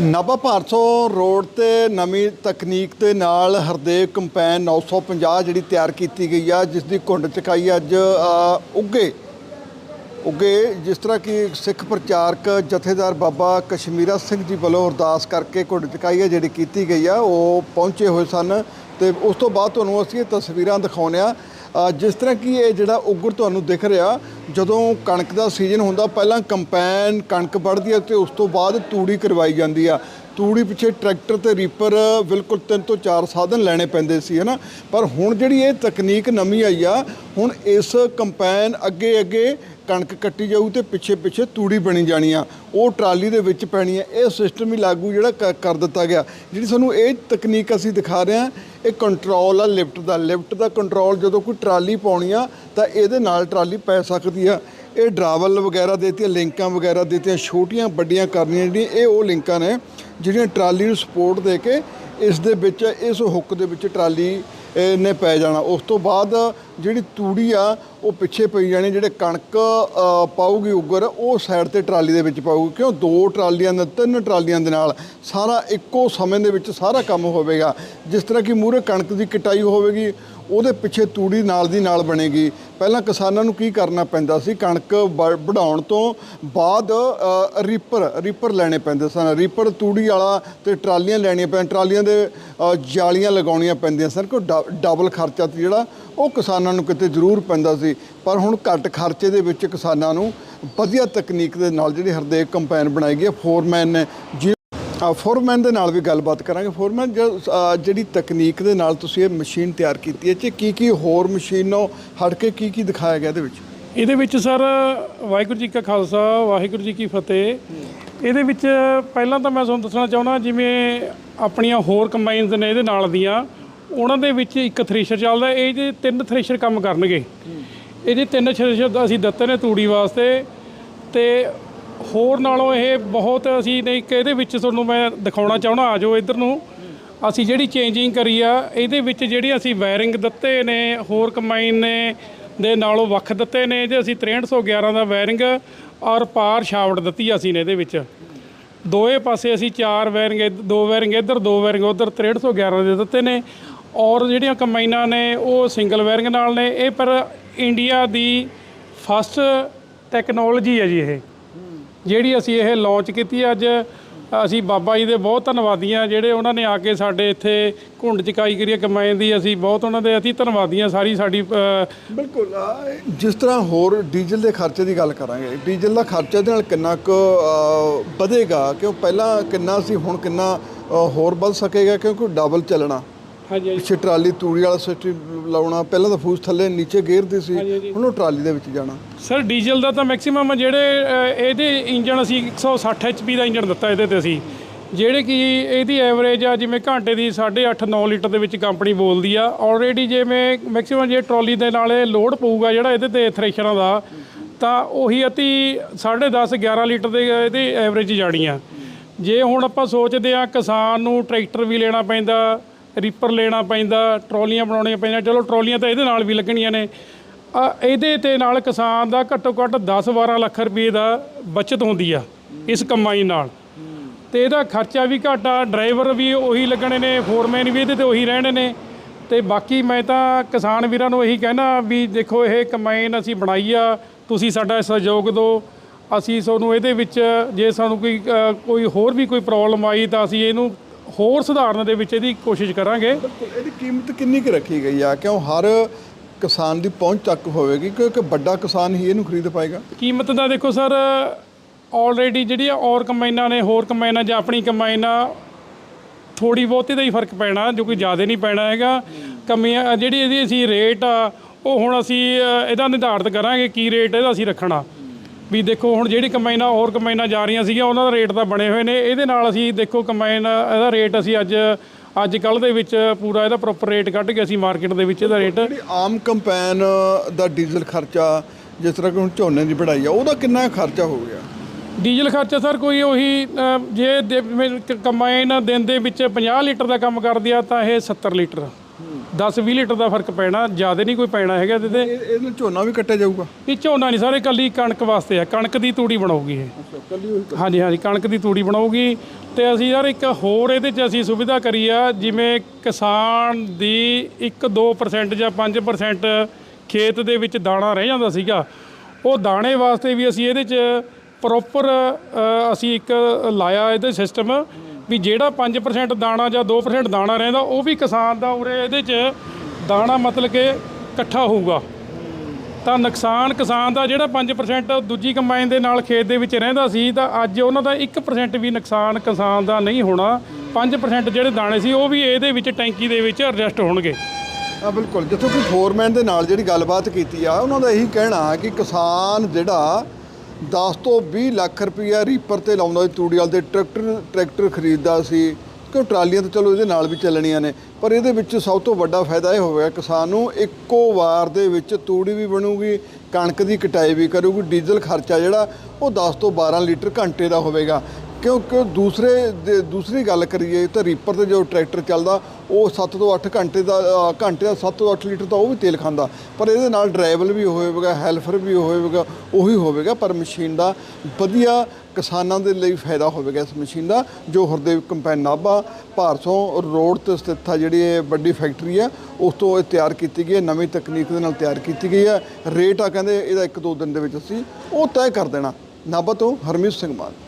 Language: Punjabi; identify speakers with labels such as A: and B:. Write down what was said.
A: ਨਾਭਾ ਭਾਰਸੋ ਰੋਡ ਤੇ ਨਵੀਂ ਤਕਨੀਕ ਦੇ ਨਾਲ ਹਰਦੇਵ ਕੰਪੈਨ 950 ਜਿਹੜੀ ਤਿਆਰ ਕੀਤੀ ਗਈ ਆ, ਜਿਸ ਦੀ ਘੁੰਡ ਚਕਾਈ ਅੱਜ ਉੱਗੇ। ਉੱਗੇ, ਜਿਸ ਤਰ੍ਹਾਂ ਕਿ ਸਿੱਖ ਪ੍ਰਚਾਰਕ ਜਥੇਦਾਰ ਬਾਬਾ ਕਸ਼ਮੀਰਾ ਸਿੰਘ ਜੀ ਵੱਲੋਂ ਅਰਦਾਸ ਕਰਕੇ ਘੁੰਡ ਚਕਾਈ ਆ, ਜਿਹੜੀ ਕੀਤੀ ਗਈ ਆ, ਉਹ ਪਹੁੰਚੇ ਹੋਏ ਸਨ। ਤੇ ਉਸ ਤੋਂ ਬਾਅਦ ਤੁਹਾਨੂੰ ਅਸੀਂ ਇਹ ਤਸਵੀਰਾਂ ਦਿਖਾਉਂਦੇ ਆ। ਜਿਸ ਤਰ੍ਹਾਂ ਕਿ ਇਹ ਜਿਹੜਾ ਉੱਗਰ ਤੁਹਾਨੂੰ ਦਿਖ ਰਿਹਾ ਜਦੋਂ ਕਣਕ ਦਾ ਸੀਜ਼ਨ ਹੁੰਦਾ, ਪਹਿਲਾਂ ਕੰਪੈਨ ਕਣਕ ਵੱਢਦੀ ਆ ਤੇ ਉਸ ਤੋਂ ਬਾਅਦ ਤੂੜੀ ਕਰਵਾਈ ਜਾਂਦੀ ਆ। ਤੂੜੀ ਪਿੱਛੇ ਟਰੈਕਟਰ ਤੇ ਰੀਪਰ ਬਿਲਕੁਲ ਤਿੰਨ ਤੋਂ ਚਾਰ ਸਾਧਨ ਲੈਣੇ ਪੈਂਦੇ ਸੀ, ਹਨਾ? ਪਰ ਹੁਣ ਜਿਹੜੀ ਇਹ ਤਕਨੀਕ ਨਵੀਂ ਆਈ ਆ, ਹੁਣ ਇਸ ਕੰਪੈਨ ਅੱਗੇ ਅੱਗੇ ਕਣਕ ਕੱਟੀ ਜਾਊ ਤੇ ਪਿੱਛੇ ਪਿੱਛੇ ਤੂੜੀ ਬਣੀ ਜਾਣੀ ਆ। ਉਹ ਟਰਾਲੀ ਦੇ ਵਿੱਚ ਪੈਣੀ ਆ। ਇਹ ਸਿਸਟਮ ਹੀ ਲਾਗੂ ਜਿਹੜਾ ਕ- ਕਰ ਦਿੱਤਾ ਗਿਆ। ਜਿਹੜੀ ਸਾਨੂੰ ਇਹ ਤਕਨੀਕ ਅਸੀਂ ਦਿਖਾ ਰਹੇ ਹਾਂ ਇਹ ਕੰਟਰੋਲ ਆ ਲਿਫਟ ਦਾ। ਲਿਫਟ ਦਾ ਕੰਟਰੋਲ ਜਦੋਂ ਕੋਈ ਟਰਾਲੀ ਪਾਉਣੀ ਆ, ਤਾਂ ਇਹਦੇ ਨਾਲ ਟਰਾਲੀ ਪੈ ਸਕਦੀ ਆ। ਇਹ ਡਰਾਵਲ ਵਗੈਰਾ ਦੇਤੀਆਂ, ਲਿੰਕਾਂ ਵਗੈਰਾ ਦੇਤੀਆਂ, ਛੋਟੀਆਂ ਵੱਡੀਆਂ ਕਰਨੀਆਂ ਜਿਹੜੀਆਂ, ਇਹ ਉਹ ਲਿੰਕਾਂ ਨੇ। ਜਿਹੜੀਆਂ ਟਰਾਲੀ ਨੂੰ ਸਪੋਰਟ ਦੇ ਕੇ ਇਸ ਦੇ ਵਿੱਚ ਇਸ ਹੁੱਕ ਦੇ ਵਿੱਚ ਟਰਾਲੀ ਨੇ ਪੈ ਜਾਣਾ। ਉਸ ਤੋਂ ਬਾਅਦ ਜਿਹੜੀ ਤੂੜੀ ਆ ਉਹ ਪਿੱਛੇ ਪਈ ਜਾਣੀ ਜਿਹੜੇ ਕਣਕ ਅ, ਪਾਊਗੀ ਉਗਰ ਉਹ ਸਾਈਡ ਤੇ ਟਰਾਲੀ ਦੇ ਵਿੱਚ ਪਾਊਗੀ। ਕਿਉਂ? ਦੋ ਟਰਾਲੀਆਂ ਦੇ ਤਿੰਨ ਟਰਾਲੀਆਂ ਦੇ ਨਾਲ ਸਾਰਾ ਇੱਕੋ ਸਮੇਂ ਦੇ ਵਿੱਚ ਸਾਰਾ ਕੰਮ ਹੋਵੇਗਾ। ਜਿਸ ਤਰ੍ਹਾਂ ਕਿ ਮੂਰੇ ਕਣਕ ਦੀ ਕਟਾਈ ਹੋਵੇਗੀ ਉਹਦੇ ਪਿੱਛੇ ਤੂੜੀ ਨਾਲ ਦੀ ਨਾਲ ਬਣੇਗੀ। ਪਹਿਲਾਂ ਕਿਸਾਨਾਂ ਨੂੰ ਕੀ ਕਰਨਾ ਪੈਂਦਾ ਸੀ? ਕਣਕ ਵ- ਵਢਾਉਣ ਤੋਂ ਬਾਅਦ ਰੀਪਰ ਰੀਪਰ ਲੈਣੇ ਪੈਂਦੇ ਸਨ। ਰੀਪਰ ਤੂੜੀ ਵਾਲਾ ਤੇ ਟਰਾਲੀਆਂ ਲੈਣੀਆਂ ਪੈਣ ਟਰਾਲੀਆਂ ਦੇ ਜਾਲੀਆਂ ਲਗਾਉਣੀਆਂ ਪੈਂਦੀਆਂ ਸਨ। ਕਿ ਡਬਲ ਖਰਚਾ ਤੇ ਜਿਹੜਾ, ਉਹ ਕਿਸਾਨਾਂ ਨੂੰ ਕਿਤੇ ਜ਼ਰੂਰ ਪੈਂਦਾ ਸੀ। ਪਰ ਹੁਣ ਘੱਟ ਖਰਚੇ ਦੇ ਵਿੱਚ ਕਿਸਾਨਾਂ ਨੂੰ ਵਧੀਆ ਤਕਨੀਕ ਦੇ ਨਾਲ ਜਿਹੜੀ ਹਰਦੇਵ ਕੰਪੈਨ ਬਣਾਈ ਗਈ ਹੈ। ਫੋਰਮੈਨ ਨੇ ਜੀ ਆ ਫੋਰਮੈਨ ਦੇ ਨਾਲ ਵੀ ਗੱਲਬਾਤ ਕਰਾਂਗੇ। ਫੋਰਮੈਨ ਜਿਹੜੀ ਤਕਨੀਕ ਦੇ ਨਾਲ ਤੁਸੀਂ ਇਹ ਮਸ਼ੀਨ ਤਿਆਰ ਕੀਤੀ ਹੈ, ਇਹ 'ਚ ਕੀ ਕੀ ਹੋਰ ਮਸ਼ੀਨੋਂ ਹਟ ਕੇ ਕੀ ਕੀ ਦਿਖਾਇਆ ਗਿਆ ਇਹਦੇ ਵਿੱਚ?
B: ਇਹਦੇ ਵਿੱਚ ਸਰ, ਵਾਹਿਗੁਰੂ ਜੀ ਕਾ ਖਾਲਸਾ, ਵਾਹਿਗੁਰੂ ਜੀ ਕੀ ਫਤਿਹ। ਇਹਦੇ ਵਿੱਚ ਪਹਿਲਾਂ ਤਾਂ ਮੈਂ ਤੁਹਾਨੂੰ ਦੱਸਣਾ ਚਾਹੁੰਦਾ, ਜਿਵੇਂ ਆਪਣੀਆਂ ਹੋਰ ਕੰਬਾਈਨਸ ਨੇ ਇਹਦੇ ਨਾਲ ਦੀਆਂ, ਉਹਨਾਂ ਦੇ ਵਿੱਚ ਇੱਕ ਥ੍ਰੈਸ਼ਰ ਚੱਲਦਾ, ਇਹ ਜੇ ਤਿੰਨ ਥ੍ਰੈਸ਼ਰ ਕੰਮ ਕਰਨਗੇ। ਇਹਦੇ ਤਿੰਨ ਥ੍ਰੈਸ਼ਰ ਅਸੀਂ ਦਿੱਤੇ ਨੇ ਤੂੜੀ ਵਾਸਤੇ, ਤੇ ਹੋਰ ਨਾਲੋਂ ਇਹ ਬਹੁਤ ਅਸੀਂ ਨਹੀਂ ਇੱਕ ਇਹਦੇ ਵਿੱਚ ਤੁਹਾਨੂੰ ਮੈਂ ਦਿਖਾਉਣਾ ਚਾਹਣਾ ਆ ਜਾਓ ਇੱਧਰ ਨੂੰ। ਅਸੀਂ ਜਿਹੜੀ ਚੇਂਜਿੰਗ ਕਰੀ ਆ, ਇਹਦੇ ਵਿੱਚ ਜਿਹੜੀ ਅਸੀਂ ਵਾਇਰਿੰਗ ਦਿੱਤੇ ਨੇ, ਹੋਰ ਕੰਬਾਈਨ ਨੇ, ਦੇ ਨਾਲੋਂ ਵੱਖ ਦਿੱਤੇ ਨੇ, ਜੇ ਅਸੀਂ 6311 ਦਾ ਵਾਇਰਿੰਗ ਔਰ ਪਾਰ ਸ਼ਾਫਟ ਦਿੱਤੀ ਅਸੀਂ ਨੇ ਇਹਦੇ ਵਿੱਚ। ਦੋਏ ਪਾਸੇ ਅਸੀਂ ਚਾਰ ਵਾਇਰਿੰਗ ਦੋ ਵਾਇਰਿੰਗ ਇੱਧਰ, ਦੋ ਵਾਇਰਿੰਗ ਉੱਧਰ 6311 ਦੇ ਦਿੱਤੇ ਨੇ। ਔਰ ਜਿਹੜੀਆਂ ਕੰਬਾਈਨਾਂ ਨੇ, ਉਹ ਸਿੰਗਲ ਵਾਇਰਿੰਗ ਨਾਲ ਨੇ। ਇਹ ਪਰ ਇੰਡੀਆ ਦੀ ਫਸਟ ਟੈਕਨੋਲੋਜੀ ਹੈ ਜੀ ਇਹ। ਜਿਹੜੀ ਅਸੀਂ ਇਹ ਲਾਂਚ ਕੀਤੀ ਅੱਜ ਅਸੀਂ ਬਾਬਾ ਜੀ ਦੇ ਬਹੁਤ ਧੰਨਵਾਦੀ ਹਾਂ ਜਿਹੜੇ ਉਹਨਾਂ ਨੇ ਆ ਕੇ ਸਾਡੇ ਇੱਥੇ ਘੁੰਡ ਚਕਾਈ ਕਰੀਏ ਕਮਾਈ ਦੀ ਅਸੀਂ ਬਹੁਤ ਉਹਨਾਂ ਦੇ ਅਤੀ ਧੰਨਵਾਦੀ ਹਾਂ ਸਾਰੀ ਸਾਡੀ
A: ਬਿਲਕੁਲ ਜਿਸ ਤਰ੍ਹਾਂ ਹੋਰ ਡੀਜ਼ਲ ਦੇ ਖਰਚੇ ਦੀ ਗੱਲ ਕਰਾਂਗੇ ਡੀਜ਼ਲ ਦਾ ਖਰਚਾ ਦੇ ਨਾਲ ਕਿੰਨਾ ਕੁ ਅ, ਵਧੇਗਾ? ਕਿਉਂ ਪਹਿਲਾਂ ਕਿੰਨਾ ਸੀ ਹੁਣ ਕਿੰਨਾ ਹੋਰ ਵੱਧ ਸਕੇਗਾ ਕਿਉਂਕਿ ਡਬਲ ਚੱਲਣਾ।
B: ਹਾਂਜੀ ਹਾਂਜੀ।
A: ਪਿੱਛੇ ਟਰਾਲੀ ਤੂੜੀ ਵਾਲਾ ਸਿਸਟਮ ਲਾਉਣਾ ਪਹਿਲਾਂ ਤਾਂ ਫੂਸ ਥੱਲੇ ਨੀਚੇ ਗੇਰਦੀ ਸੀ ਹੁਣ ਉਹ ਟਰਾਲੀ ਦੇ ਵਿੱਚ ਜਾਣਾ।
B: ਸਰ ਡੀਜ਼ਲ ਦਾ ਤਾਂ ਮੈਕਸਿਮਮ ਜਿਹੜੇ ਅ, ਇਹਦੇ ਇੰਜਨ ਅਸੀਂ 160 ਐਚਪੀ ਦਾ ਇੰਜਨ ਦਿੱਤਾ ਇਹਦੇ ਤੇ ਅਸੀਂ। ਜਿਹੜੇ ਕਿ ਇਹਦੀ ਐਵਰੇਜ ਆ ਜਿਵੇਂ ਘੰਟੇ ਦੀ 8.5 9 ਲੀਟਰ ਦੇ ਵਿੱਚ ਕੰਪਨੀ ਬੋਲਦੀ ਆ। ਆਲਰੇਡੀ ਜਿਵੇਂ ਮੈਕਸਿਮਮ ਜੇ ਟਰਾਲੀ ਦੇ ਨਾਲ ਇਹ ਲੋਡ ਪਊਗਾ ਜਿਹੜਾ ਇਹਦੇ ਤੇ ਥ੍ਰੈਸ਼ਰਾਂ ਦਾ ਤਾਂ ਉਹੀ ਅਤੀ 10.5 11 ਲੀਟਰ ਦੇ ਇਹਦੀ ਐਵਰੇਜ ਜਾਣੀ ਆ। ਜੇ ਹੁਣ ਆਪਾਂ ਸੋਚਦੇ ਆ ਕਿਸਾਨ ਨੂੰ ਟਰੈਕਟਰ ਵੀ ਲੈਣਾ ਪੈਂਦਾ ਰੀਪਰ ਲੈਣਾ ਪੈਂਦਾ, ਟਰਾਲੀਆਂ ਬਣਾਉਣੀਆਂ ਪੈਂਦੀਆਂ। ਚਲੋ, ਟਰਾਲੀਆਂ ਤਾਂ ਇਹਦੇ ਨਾਲ ਵੀ ਲੱਗਣੀਆਂ ਨੇ। ਇਹਦੇ ਤੇ ਨਾਲ ਕਿਸਾਨ ਦਾ ਘੱਟੋ ਘੱਟ 10-12 ਲੱਖ ਰੁਪਏ ਦਾ ਬਚਤ ਹੁੰਦੀ ਆ, ਇਸ ਕੰਬਾਈਨ ਨਾਲ। ਤੇ ਇਹਦਾ ਖਰਚਾ ਵੀ ਘੱਟ ਆ ਡਰਾਈਵਰ ਵੀ ਉਹੀ ਲੱਗਣੇ ਨੇ, ਫੋਰਮੈਨ ਵੀ ਇਹਦੇ ਤੇ ਉਹੀ ਰਹਿਣੇ ਨੇ। ਤੇ ਬਾਕੀ ਮੈਂ ਤਾਂ ਕਿਸਾਨ ਵੀਰਾਂ ਨੂੰ ਇਹੀ ਕਹਿਣਾ ਵੀ ਦੇਖੋ, ਇਹ ਕਮਾਈਨ ਅਸੀਂ ਬਣਾਈ ਆ, ਤੁਸੀਂ ਸਾਡਾ ਸਹਿਯੋਗ ਦਿਓ। ਅਸੀਂ ਤੁਹਾਨੂੰ ਇਹਦੇ ਵਿੱਚ ਜੇ ਸਾਨੂੰ ਕੋਈ ਕੋਈ ਹੋਰ ਵੀ ਕੋਈ ਪ੍ਰੋਬਲਮ ਆਈ ਤਾਂ ਅਸੀਂ ਇਹਨੂੰ ਹੋਰ ਸੁਧਾਰਨ ਦੇ ਵਿੱਚ ਇਹਦੀ ਕੋਸ਼ਿਸ਼ ਕਰਾਂਗੇ।
A: ਇਹਦੀ ਕੀਮਤ ਕਿੰਨੀ ਕੁ ਰੱਖੀ ਗਈ ਆ? ਕਿਉਂ ਹਰ ਕਿਸਾਨ ਦੀ ਪਹੁੰਚ ਤੱਕ ਹੋਵੇਗੀ ਕਿਉਂਕਿ ਵੱਡਾ ਕਿਸਾਨ ਹੀ ਇਹਨੂੰ ਖਰੀਦ ਪਾਏਗਾ?
B: ਕੀਮਤ ਦਾ ਦੇਖੋ ਸਰ ਆਲਰੇਡੀ ਜਿਹੜੀਆਂ ਔਰ ਕੰਬਾਈਨਾਂ ਨੇ ਹੋਰ ਕੰਬਾਈਨਾਂ ਜਾਂ ਆਪਣੀ ਕੰਬਾਈਨ ਥੋੜੀ ਬਹੁਤੀ ਦਾ ਹੀ ਫ਼ਰਕ ਪੈਣਾ ਜੋ ਕੋਈ ਜ਼ਿਆਦਾ ਨਹੀਂ ਪੈਣਾ ਹੈਗਾ। ਕਮੀਆਂ ਜਿਹੜੀ ਇਹਦੀ ਅਸੀਂ ਰੇਟ ਆ ਉਹ ਹੁਣ ਅਸੀਂ ਇਹਦਾ ਨਿਰਧਾਰਤ ਕਰਾਂਗੇ ਕੀ ਰੇਟ ਇਹਦਾ ਅਸੀਂ ਰੱਖਣਾ। ਵੀ ਦੇਖੋ ਹੁਣ ਜਿਹੜੀ ਕੰਬਾਈਨਾਂ ਹੋਰ ਕੰਬਾਈਨਾਂ ਜਾ ਰਹੀਆਂ ਸੀਗੀਆਂ ਉਹਨਾਂ ਦਾ ਰੇਟ ਤਾਂ ਬਣੇ ਹੋਏ ਨੇ। ਇਹਦੇ ਨਾਲ ਅਸੀਂ ਦੇਖੋ ਕੰਬਾਈਨ ਇਹਦਾ ਰੇਟ ਅਸੀਂ ਅੱਜ ਅੱਜ ਕੱਲ ਦੇ ਵਿੱਚ ਪੂਰਾ ਇਹਦਾ ਪ੍ਰੋਪਰ ਰੇਟ ਕੱਢ ਕੇ ਅਸੀਂ ਮਾਰਕੀਟ ਦੇ ਵਿੱਚ ਇਹਦਾ ਰੇਟ
A: ਜਿਹੜੀ ਆਮ ਕੰਪੈਨ ਦਾ ਡੀਜ਼ਲ ਖਰਚਾ ਜਿਸ ਤਰ੍ਹਾਂ ਕਿ ਹੁਣ ਝੋਨੇ ਦੀ ਵਢਾਈ ਆ ਉਹਦਾ ਕਿੰਨਾ ਖਰਚਾ ਹੋ ਗਿਆ?
B: ਡੀਜ਼ਲ ਖਰਚਾ ਸਰ ਕੋਈ ਉਹੀ ਜੇ ਕੰਬਾਈਨ ਦਿਨ ਦੇ ਵਿੱਚ 50 ਲੀਟਰ ਦਾ ਕੰਮ ਕਰਦੀ ਆ ਤਾਂ ਇਹ 70 ਲੀਟਰ। 10-20 ਲੀਟਰ ਦਾ ਫ਼ਰਕ ਪੈਣਾ ਜ਼ਿਆਦਾ ਨਹੀਂ ਕੋਈ ਪੈਣਾ ਹੈਗਾ ਇਹਦੇ ਤੇ।
A: ਇਹ ਇਹਦੇ ਨਾਲ ਝੋਨਾ ਵੀ ਕੱਟਿਆ ਜਾਊਗਾ?
B: ਇਹ ਝੋਨਾ ਨਹੀਂ ਸਾਰੇ ਕੱਲੀ ਕਣਕ ਵਾਸਤੇ ਆ ਕਣਕ ਦੀ ਤੂੜੀ ਬਣਾਉਗੀ ਇਹ। ਹਾਂਜੀ ਹਾਂਜੀ ਕਣਕ ਦੀ ਤੂੜੀ ਬਣਾਉਗੀ ਤੇ ਅਸੀਂ ਯਾਰ ਇੱਕ ਹੋਰ ਇਹਦੇ 'ਚ ਅਸੀਂ ਸੁਵਿਧਾ ਕਰੀ ਆ ਜਿਵੇਂ ਕਿਸਾਨ ਦੀ 1-2% ਜਾਂ 5% ਖੇਤ ਦੇ ਵਿੱਚ ਦਾਣਾ ਰਹਿ ਜਾਂਦਾ ਸੀਗਾ ਉਹ ਦਾਣੇ ਵਾਸਤੇ ਵੀ ਅਸੀਂ ਇਹਦੇ 'ਚ ਪ੍ਰੋਪਰ ਅਸੀਂ ਇੱਕ ਲਾਇਆ ਇਹਦੇ ਸਿਸਟਮ ਵੀ ਜਿਹੜਾ 5% ਦਾਣਾ ਜਾਂ 2% ਦਾਣਾ ਰਹਿੰਦਾ, ਉਹ ਵੀ ਕਿਸਾਨ ਦਾ ਉਰੇ ਇਹਦੇ 'ਚ ਦਾਣਾ ਮਤਲਬ ਕਿ ਇਕੱਠਾ ਹੋਊਗਾ। ਤਾਂ ਨੁਕਸਾਨ ਕਿਸਾਨ ਦਾ ਜਿਹੜਾ 5% ਦੂਜੀ ਕੰਬਾਈਨ ਦੇ ਨਾਲ ਖੇਤ ਦੇ ਵਿੱਚ ਰਹਿੰਦਾ ਸੀ, ਤਾਂ ਅੱਜ ਉਹਨਾਂ ਦਾ 1% ਵੀ ਨੁਕਸਾਨ ਕਿਸਾਨ ਦਾ ਨਹੀਂ ਹੋਣਾ। 5% ਜਿਹੜੇ ਦਾਣੇ ਸੀ, ਉਹ ਵੀ ਇਹਦੇ ਵਿੱਚ ਟੈਂਕੀ ਦੇ ਵਿੱਚ ਐਡਜਸਟ ਹੋਣਗੇ।
A: ਆ ਬਿਲਕੁਲ। ਜਿੱਥੋਂ ਕਿ ਫੋਰਮੈਨ ਦੇ ਨਾਲ ਜਿਹੜੀ ਗੱਲਬਾਤ ਕੀਤੀ ਆ, ਉਹਨਾਂ ਦਾ ਇਹੀ ਕਹਿਣਾ ਕਿ ਕਿਸਾਨ ਜਿਹੜਾ 10 ਤੋਂ 20 ਲੱਖ ਰੁਪਈਆ ਰੀਪਰ ਤੇ ਲਾਉਂਦਾ ਸੀ ਤੂੜੀ ਵਾਲ ਦੇ ਟਰੈਕਟਰ ਟਰੈਕਟਰ ਖਰੀਦਦਾ ਸੀ। ਕਿਉਂ ਟਰਾਲੀਆਂ ਤਾਂ ਚਲੋ ਇਹਦੇ ਨਾਲ ਵੀ ਚੱਲਣੀਆਂ ਨੇ, ਪਰ ਇਹਦੇ ਵਿੱਚ ਸਭ ਤੋਂ ਵੱਡਾ ਫਾਇਦਾ ਇਹ ਹੋਵੇਗਾ ਕਿਸਾਨ ਨੂੰ ਇੱਕੋ ਵਾਰ ਦੇ ਵਿੱਚ ਤੂੜੀ ਵੀ ਬਣੂਗੀ, ਕਣਕ ਦੀ ਕਟਾਈ ਵੀ ਕਰੂਗੀ, ਡੀਜ਼ਲ ਖਰਚਾ ਜਿਹੜਾ ਉਹ 10 ਤੋਂ 12 ਲੀਟਰ ਘੰਟੇ ਦਾ ਹੋਵੇਗਾ। ਕਿਉਂਕਿ ਦੂਸਰੇ ਦੇ- ਦੂਸਰੀ ਗੱਲ ਕਰੀਏ ਤਾਂ ਰੀਪਰ ਤੇ ਜੋ ਟਰੈਕਟਰ ਚੱਲਦਾ, ਉਹ 7 ਤੋਂ 8 ਘੰਟੇ ਦਾ ਘੰਟੇ ਦਾ 7 ਤੋਂ 8 ਲੀਟਰ ਤਾਂ ਉਹ ਵੀ ਤੇਲ ਖਾਂਦਾ। ਪਰ ਇਹਦੇ ਨਾਲ ਡਰਾਈਵਰ ਵੀ ਹੋਵੇਗਾ ਹੈਲਫਰ ਵੀ ਹੋਵੇਗਾ, ਉਹੀ ਹੋਵੇਗਾ, ਪਰ ਮਸ਼ੀਨ ਦਾ ਵਧੀਆ ਕਿਸਾਨਾਂ ਦੇ ਲਈ ਫਾਇਦਾ ਹੋਵੇਗਾ ਇਸ ਮਸ਼ੀਨ ਦਾ, ਜੋ ਹਰਦੇਵ ਕੰਪੈਨ ਨਾਭਾ, ਭਾਰਸੋਂ ਰੋਡ ਤੇ ਸਥਿਤ ਆ ਜਿਹੜੀ ਇਹ ਵੱਡੀ ਫੈਕਟਰੀ ਆ, ਉਸ ਤੋਂ ਇਹ ਤਿਆਰ ਕੀਤੀ ਗਈ ਹੈ, ਨਵੀਂ ਤਕਨੀਕ ਦੇ ਨਾਲ ਤਿਆਰ ਕੀਤੀ ਗਈ ਹੈ। ਰੇਟ ਆ ਕਹਿੰਦੇ ਇਹਦਾ ਇੱਕ ਦੋ ਦਿਨ ਦੇ ਵਿੱਚ ਅਸੀਂ ਉਹ ਤੈਅ ਕਰ ਦੇਣਾ। ਨਾਭਾ ਤੋਂ ਹਰਮੀਤ ਸਿੰਘ ਮਾਨ।